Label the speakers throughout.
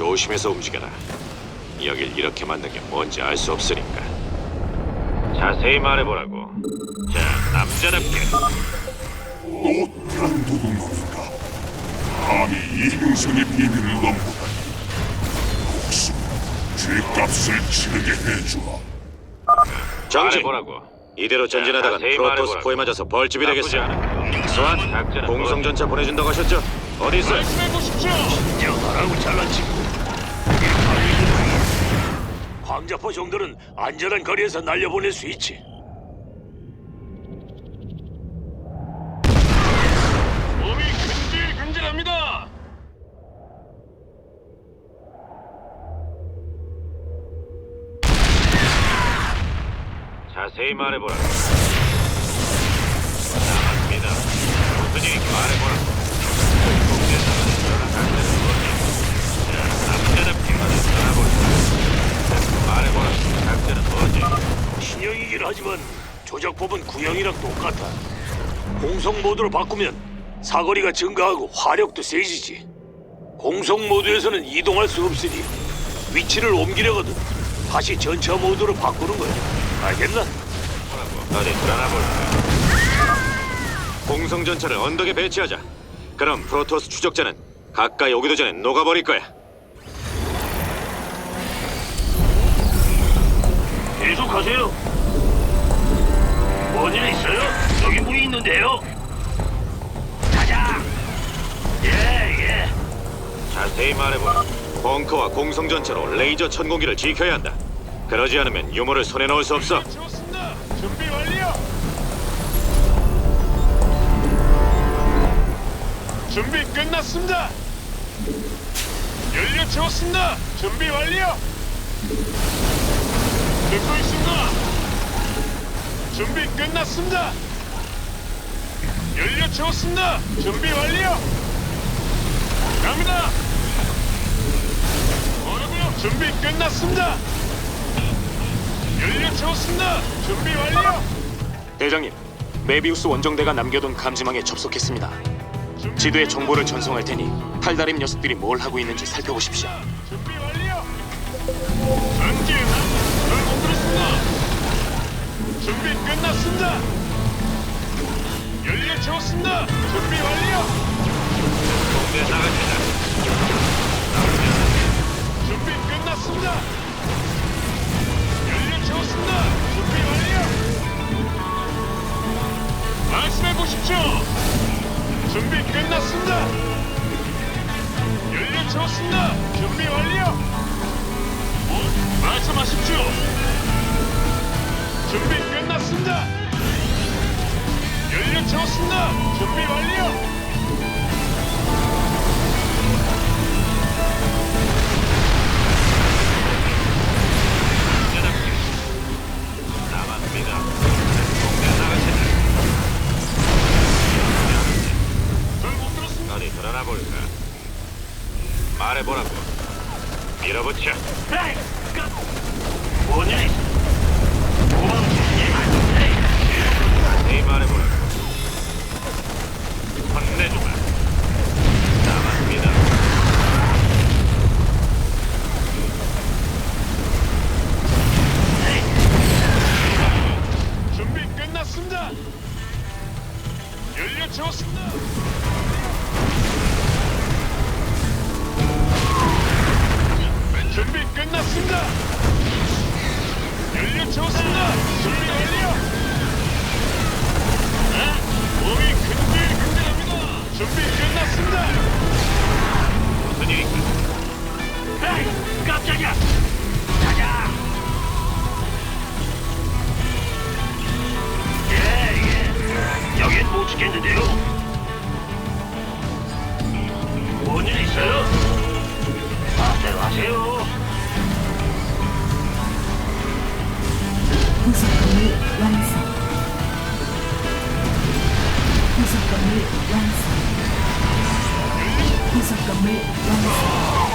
Speaker 1: 조심해서 움직여라. 여길 이렇게 만든 게 뭔지 알 수 없으니까. 자세히 말해보라고. 자, 남자답게.
Speaker 2: 못한 도둑놈인가? 감히 이 행성의 비밀을 넘보다니. 목숨, 죄값을 치르게 해주마.
Speaker 1: 정지. 말해보라고. 이대로 전진하다간
Speaker 3: 자세히
Speaker 1: 프로토스포에 맞아서 벌집이 되겠어.
Speaker 3: 작전은
Speaker 1: 공성전차 보내준다고 하셨죠? 어디 있어?
Speaker 4: 진정하라고 잘난 친구. 광자포 정도는 안전한 거리에서 날려보낼 수 있지.
Speaker 3: 몸이 근질근질합니다.
Speaker 1: 자세히 말해보라고. 남았습니다. 무슨 얘기 말해보라고. 공대사관에 전화가는 뭐지? 자, 남자답게 전화볼까. 말해보라고. 작전은 뭐지?
Speaker 4: 신형이긴 하지만 조작법은 구형이랑 똑같아. 공성 모드로 바꾸면 사거리가 증가하고 화력도 세지지. 공성 모드에서는 이동할 수 없으니 위치를 옮기려거든 다시 전차 모드로 바꾸는 거야. 알겠나?
Speaker 1: 어디 드러나 볼까? 공성 전차를 언덕에 배치하자. 그럼 프로토스 추적자는 가까이 오기도 전에 녹아버릴 거야.
Speaker 4: 계속하세요. 뭔일 있어요? 여기 문이 있는데요. 가자. 예, 예.
Speaker 1: 자세히 말해보라. 벙커와 공성전차로 레이저 천공기를 지켜야 한다. 그러지 않으면 유물을 손에 넣을 수 없어.
Speaker 3: 좋습니다. 준비 완료. 준비 끝났습니다. 연료 채웠습니다. 준비 완료. 듣고 있습니다. 준비 끝났습니다. 연료 채웠습니다. 준비 완료. 갑니다. 뭐라고요? 준비 끝났습니다. 연료 채웠습니다. 준비 완료.
Speaker 5: 대장님, 메비우스 원정대가 남겨둔 감지망에 접속했습니다. 지도에 정보를 전송할 테니 탈다림 녀석들이 뭘 하고 있는지 살펴보십시오.
Speaker 3: 준비 완료. 전진. 준비 끝났습니다. 연료 채웠습니다. 준비 완료.
Speaker 1: 공대 나가자.
Speaker 3: 준비 끝났습니다. 연료 채웠습니다. 준비 완료. 말씀해 보십시오. 준비 끝났습니다. 연료 채웠습니다. 준비 완료. 뭐, 말씀하십시오. 준비 끝났습니다. 연료 채웠습니다. 준비 완료. 연료 채웠습니다. 준비 끝났습니다. 연료 채웠습니다. 준비 완료. 네? 몸이 근질근질합니다. 준비 끝났습니다.
Speaker 1: 무슨 일인가?
Speaker 4: 에이, 깜짝이야. 가자. 여긴 못 지켰는데요. 뭔일 있어요? 마음대로 하세요.
Speaker 6: 부속 건물 완성. 부속 건물 완성. 부속 건물 완성.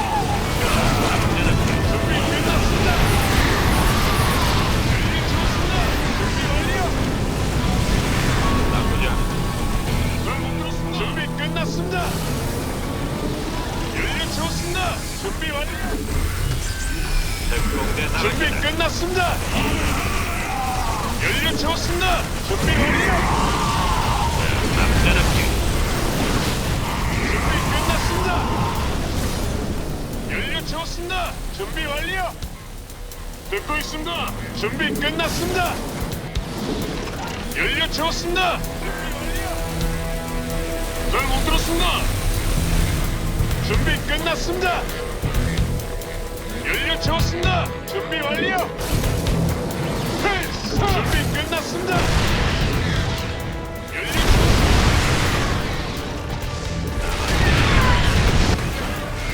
Speaker 3: 끝났습니다. 연료 채웠습니다. 준비 완료.
Speaker 1: 특공대
Speaker 3: 준비. 끝났습니다. 연료 채웠습니다. 준비 완료.
Speaker 1: 남자답게
Speaker 3: 준비 끝났습니다. 연료 채웠습니다. 준비 완료. 듣고 있습니다. 준비 끝났습니다. 연료 채웠습니다. 잘 못 들었습니다. 준비 끝났습니다. 연료 채웠습니다. 준비 완료. 필수! 준비 끝났습니다. 연료 채웠습니다.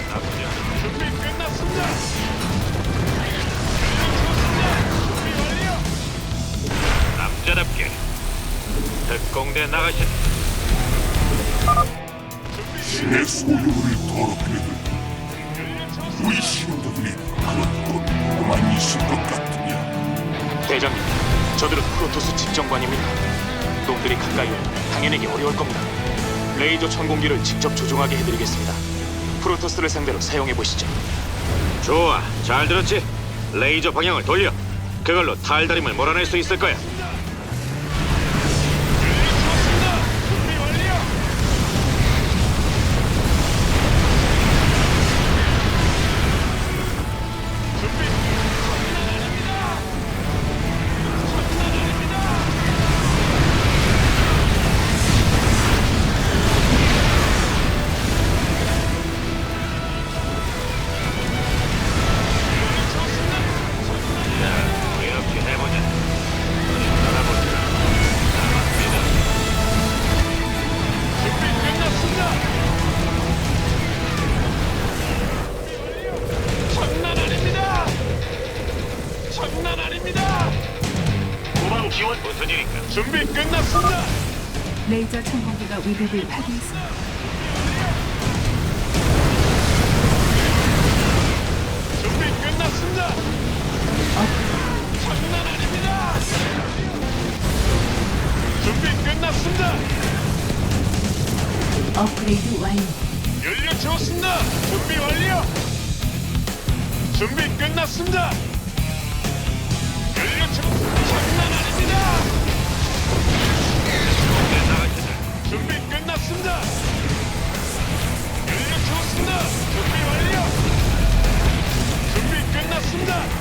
Speaker 1: 나쁘지 않은
Speaker 3: 준비 끝났습니다. 준비 완료.
Speaker 1: 남자답게 특공대 나가신다.
Speaker 2: 신의 소유를 더럽히는 우리 신도들이 곳 가만히 있을 것 같으냐
Speaker 5: 대장님, 저들은 프로토스 집정관입니다. 놈들이 가까이 오면 당연히 어려울 겁니다. 레이저 천공기를 직접 조종하게 해드리겠습니다. 프로토스를 상대로 사용해 보시죠.
Speaker 1: 좋아, 잘 들었지? 레이저 방향을 돌려. 그걸로 탈다림을 몰아낼 수 있을 거야.
Speaker 6: 천공기가 위력을 발휘했습니다.
Speaker 3: 준비 끝났습니다. 장난 아닙니다. 준비 끝났습니다.
Speaker 6: 업그레이드 완료.
Speaker 3: 연료 채웠습니다. 준비 완료. 준비 끝났습니다. 연료 채웠. 장난 아닙니다. 준비 끝났습니다. 연료 채웠습니다. 준비 완료. 준비 끝났습니다.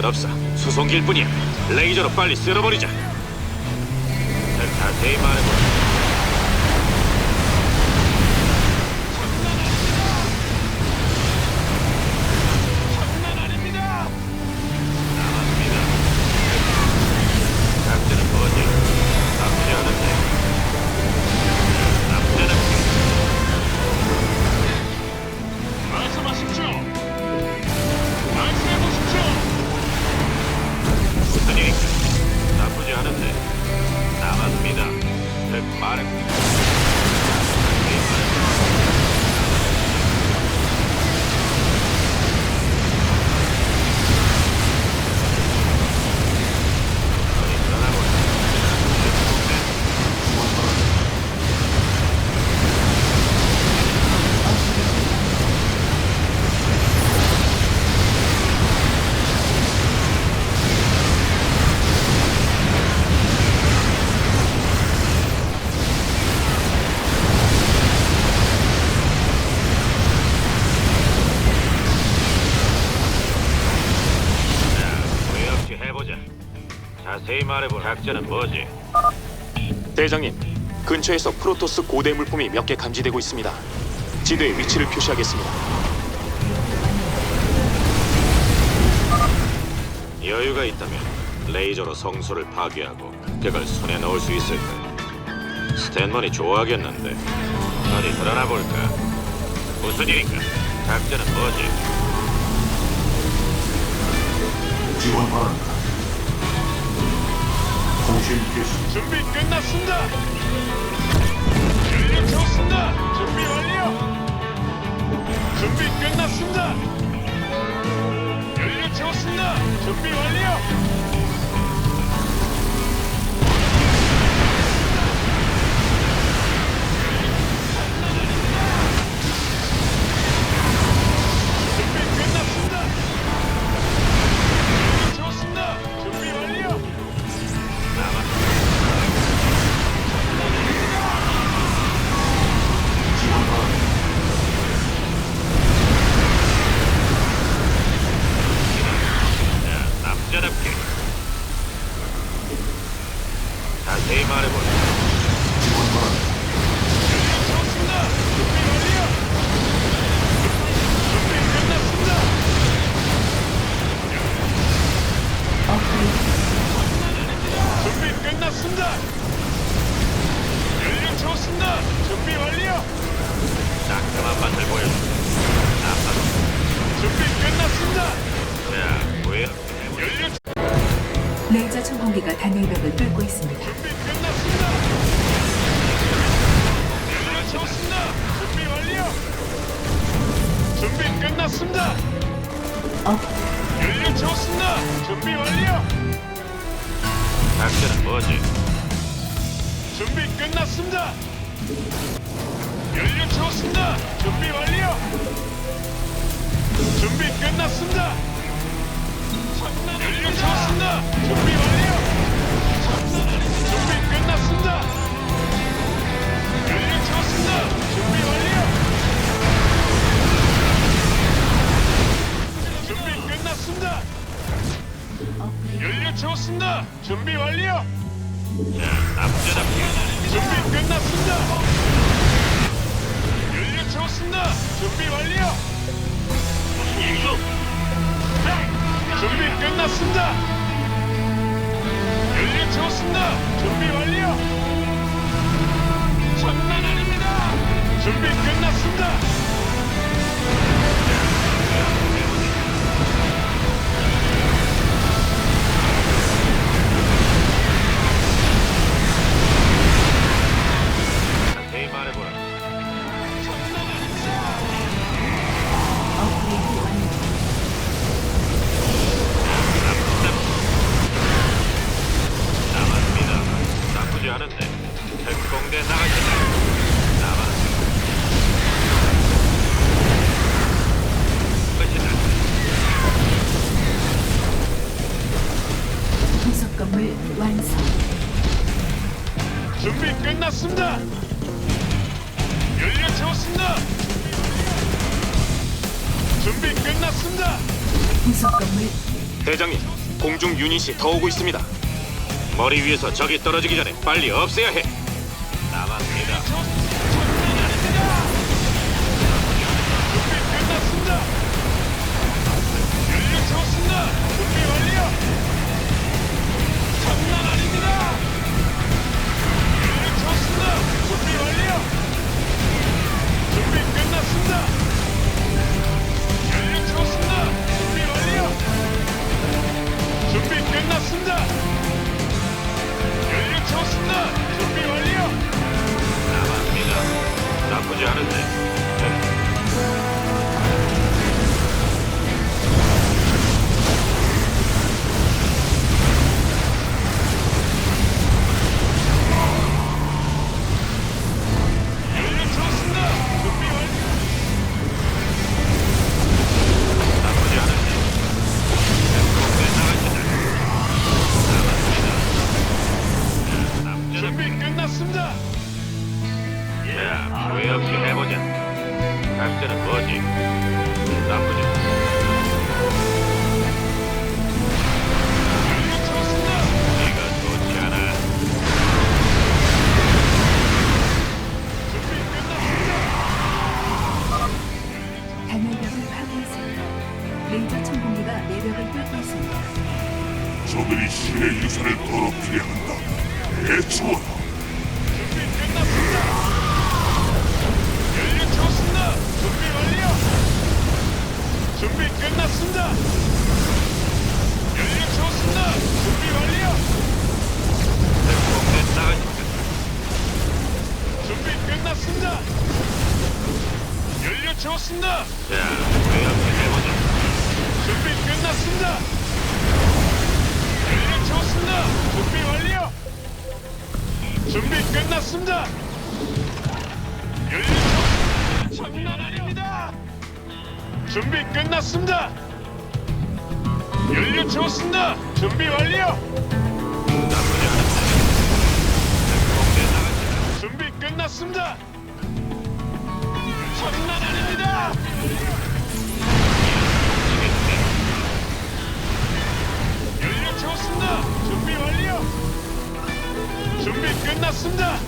Speaker 1: 별것 없어. 수송기일 뿐이야. 레이저로 빨리 쓸어버리자. 자, 자세히
Speaker 5: 근처에서 프로토스 고대 물품이 몇 개 감지되고 있습니다. 지도에 위치를 표시하겠습니다.
Speaker 1: 여유가 있다면 레이저로 성소를 파괴하고 그걸 손에 넣을 수 있을 거야. 스탠만이 좋아하겠는데. 어디 드러나 볼까? 무슨 일인가? 작전은 뭐지?
Speaker 2: 지원 바란다. 통신 개시
Speaker 3: 준비 끝났습니다. 연료 채웠습니다. 준비 완료. 준비 끝났습니다. 연료 채웠습니다. 준비 완료. 준비 끝났습니다. 연료 채웠습니다. 준비 완료.
Speaker 1: 따끔한 맛을 보여줘. 나빠도.
Speaker 3: 준비 끝났습니다.
Speaker 1: 자, 왜?
Speaker 3: 연료
Speaker 6: 레이저 천공기가 단열벽을 뚫고 있습니다.
Speaker 3: 준비 끝났습니다. 연료 채웠습니다. 준비 완료. 준비 끝났습니다.
Speaker 6: 업
Speaker 3: 연료 채웠습니다. 준비 완료.
Speaker 1: 작전은 뭐지?
Speaker 3: 준비 끝났습니다. 연료 채웠습니다. 준비 완료. 준비 끝났습니다. 연료 채웠습니다. 준비 완료. 준비 끝났습니다. 연료 채웠습니다. 준비 완료. 연료 채웠습니다. 준비 완료. 준비 끝났습니다. 연료 채웠습니다. 준비 완료. 일이죠? 준비 끝났습니다. 연료 채웠습니다. 준비 완료. 장난 아닙니다. 준비 끝났습니다. 끝났습니다. 연료 채웠습니다. 준비 끝났습니다.
Speaker 6: 부속 건물
Speaker 5: 대장님, 공중 유닛이 더 오고 있습니다.
Speaker 1: 머리 위에서 적이 떨어지기 전에 빨리 없애야 해. 남았
Speaker 3: 장난 아닙니다. 연료 채웠습니다. 준비 완료. 준비 끝났습니다.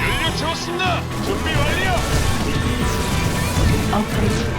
Speaker 3: 연료 채웠습니다. 준비 완료.
Speaker 6: 업그레이드.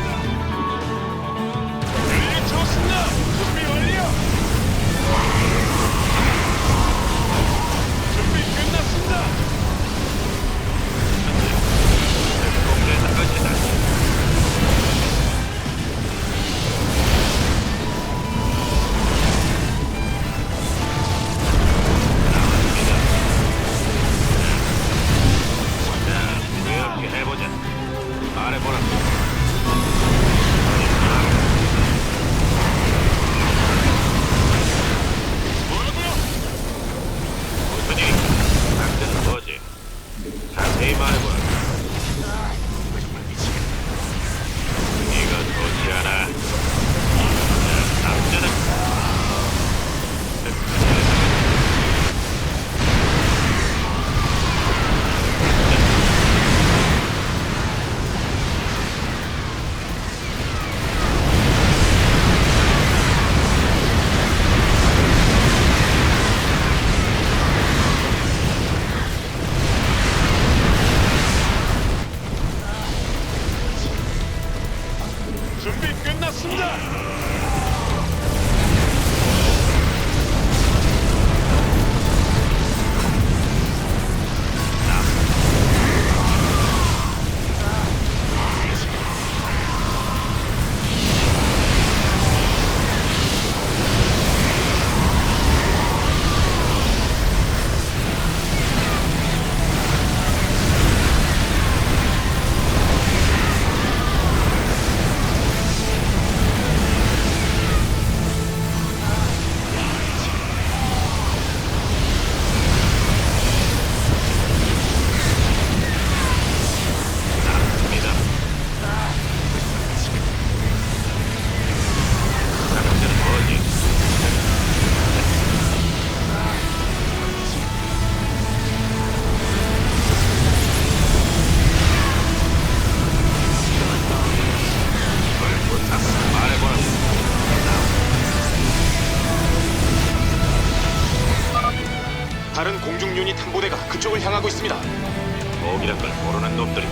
Speaker 5: 향하고 있습니다.
Speaker 1: 거기란 걸 모르는 놈들이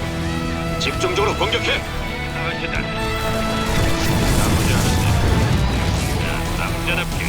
Speaker 1: 집중적으로 공격해. 나가시다. 남자, 남자답게.